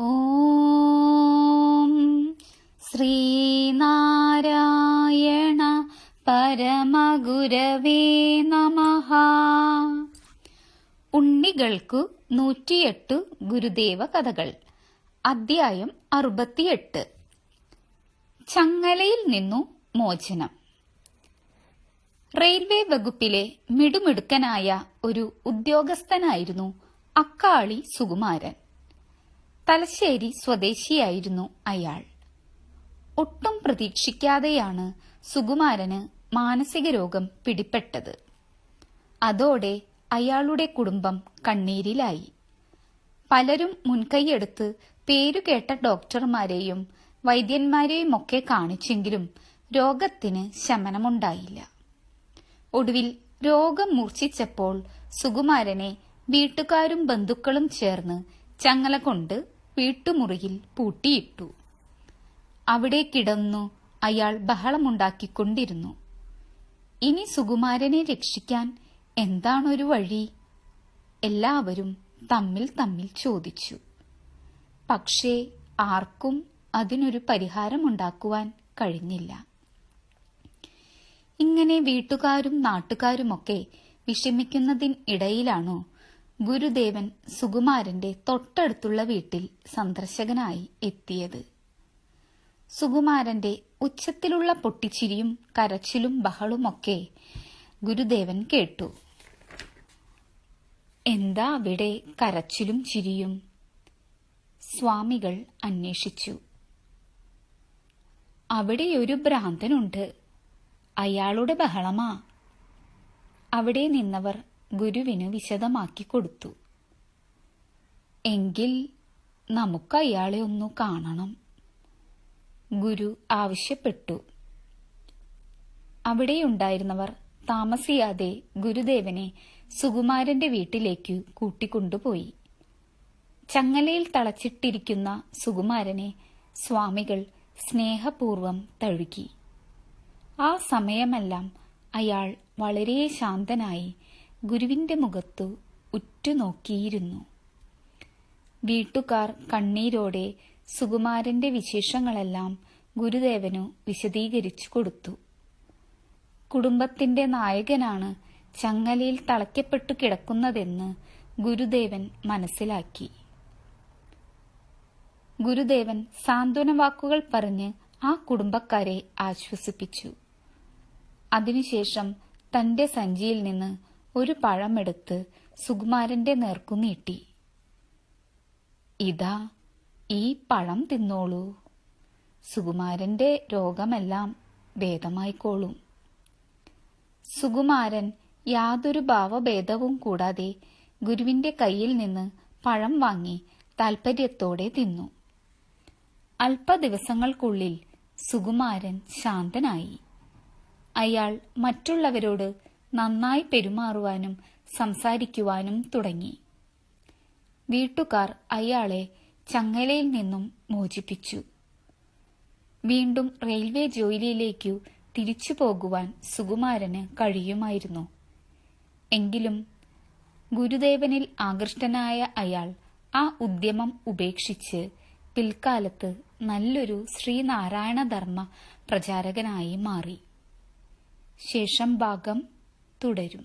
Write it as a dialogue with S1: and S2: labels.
S1: ഓം ശ്രീനാരായണ പരമഗുരവേ നമ. ഉണ്ണികൾക്കു നൂറ്റിയെട്ടു ഗുരുദേവ കഥകൾ. അദ്ധ്യായം അറുപത്തിയെട്ട്. ചങ്ങലയിൽ നിന്നു മോചനം. റെയിൽവേ വകുപ്പിലെ മിടുമിടുക്കനായ ഒരു ഉദ്യോഗസ്ഥനായിരുന്നു അക്കാളി സുകുമാരൻ. തലശ്ശേരി സ്വദേശിയായിരുന്നു അയാൾ. ഒട്ടും പ്രതീക്ഷിക്കാതെയാണ് സുകുമാരന് മാനസിക രോഗം പിടിപെട്ടത് അതോടെ അയാളുടെ കുടുംബം കണ്ണീരിലായി. പലരും മുൻകൈയെടുത്ത് പേരുകേട്ട ഡോക്ടർമാരെയും വൈദ്യന്മാരെയുമൊക്കെ കാണിച്ചെങ്കിലും രോഗത്തിന് ശമനമുണ്ടായില്ല. ഒടുവിൽ രോഗം മൂർച്ഛിച്ചപ്പോൾ സുകുമാരനെ വീട്ടുകാരും ബന്ധുക്കളും ചേർന്ന് ചങ്ങല കൊണ്ട് വീട്ടുമുറിയിൽ പൂട്ടിയിട്ടു. അവിടെ കിടന്നു അയാൾ ബഹളമുണ്ടാക്കിക്കൊണ്ടിരുന്നു. ഇനി സുകുമാരനെ രക്ഷിക്കാൻ എന്താണൊരു വഴി? എല്ലാവരും തമ്മിൽ തമ്മിൽ ചോദിച്ചു. പക്ഷേ ആർക്കും അതിനൊരു പരിഹാരമുണ്ടാക്കുവാൻ കഴിഞ്ഞില്ല. ഇങ്ങനെ വീട്ടുകാരും നാട്ടുകാരുമൊക്കെ വിഷമിക്കുന്നതിനിടയിലാണോ ഗുരുദേവൻ സുകുമാരന്റെ തൊട്ടടുത്തുള്ള വീട്ടിൽ സന്ദർശകനായി എത്തിയത്. സുകുമാരന്റെ ഉച്ചത്തിലുള്ള പൊട്ടിച്ചിരിയും കരച്ചിലും ബഹളുമൊക്കെ ഗുരുദേവൻ കേട്ടു. എന്താ അവിടെ കരച്ചിലും ചിരിയും? സ്വാമികൾ അന്വേഷിച്ചു. അവിടെ ഒരു ഭ്രാന്തനുണ്ട്. അയാളുടെ ബഹളമാ. അവിടെ നിന്നവർ ഗുരുവിന് വിശദമാക്കി കൊടുത്തു. എങ്കിൽ നമുക്ക് അയാളെ ഒന്നു കാണണം. ഗുരു ആവശ്യപ്പെട്ടു. അവിടെയുണ്ടായിരുന്നവർ താമസിയാതെ ഗുരുദേവനെ സുകുമാരന്റെ വീട്ടിലേക്ക് കൂട്ടിക്കൊണ്ടുപോയി. ചങ്ങലയിൽ തളച്ചിട്ടിരിക്കുന്ന സുകുമാരനെ സ്വാമികൾ സ്നേഹപൂർവം തഴുകി. ആ സമയമെല്ലാം അയാൾ വളരെ ശാന്തനായി ഗുരുവിന്റെ മുഖത്തു ഉറ്റുനോക്കിയിരുന്നു. വീട്ടുകാർ കണ്ണീരോടെ സുകുമാരന്റെ വിശേഷങ്ങളെല്ലാം ഗുരുദേവനു വിശദീകരിച്ചു കൊടുത്തു. കുടുംബത്തിന്റെ നായകനാണ് ചങ്ങലയിൽ തളയ്ക്കപ്പെട്ടു കിടക്കുന്നതെന്ന് ഗുരുദേവൻ മനസ്സിലാക്കി. ഗുരുദേവൻ സാന്ത്വന വാക്കുകൾ പറഞ്ഞ് ആ കുടുംബക്കാരെ ആശ്വസിപ്പിച്ചു. അതിനുശേഷം തന്റെ സഞ്ചിയിൽ നിന്ന് ഒരു പഴമെടുത്ത് സുകുമാരന്റെ നേർക്കു നീട്ടി. ഇതാ ഈ പഴം തിന്നോളൂ. സുകുമാരന്റെ രോഗമെല്ലാം ഭേദമായിക്കോളും. സുകുമാരൻ യാതൊരു ഭാവഭേദവും കൂടാതെ ഗുരുവിന്റെ കയ്യിൽ നിന്ന് പഴം വാങ്ങി താൽപര്യത്തോടെ തിന്നു. അല്പ ദിവസങ്ങൾക്കുള്ളിൽ സുകുമാരൻ ശാന്തനായി. അയാൾ മറ്റുള്ളവരോട് നന്നായി പെരുമാറുവാനും സംസാരിക്കുവാനും തുടങ്ങി. വീട്ടുകാർ അയാളെ ചങ്ങലയിൽ നിന്നും മോചിപ്പിച്ചു. വീണ്ടും റെയിൽവേ ജോലിയിലേക്കു തിരിച്ചു പോകുവാൻ സുകുമാരന് കഴിയുമായിരുന്നു. എങ്കിലും ഗുരുദേവനിൽ ആകൃഷ്ടനായ അയാൾ ആ ഉദ്യമം ഉപേക്ഷിച്ച് പിൽക്കാലത്ത് നല്ലൊരു ശ്രീനാരായണധർമ്മ പ്രചാരകനായി മാറി. ശേഷം ഭാഗം തുടരും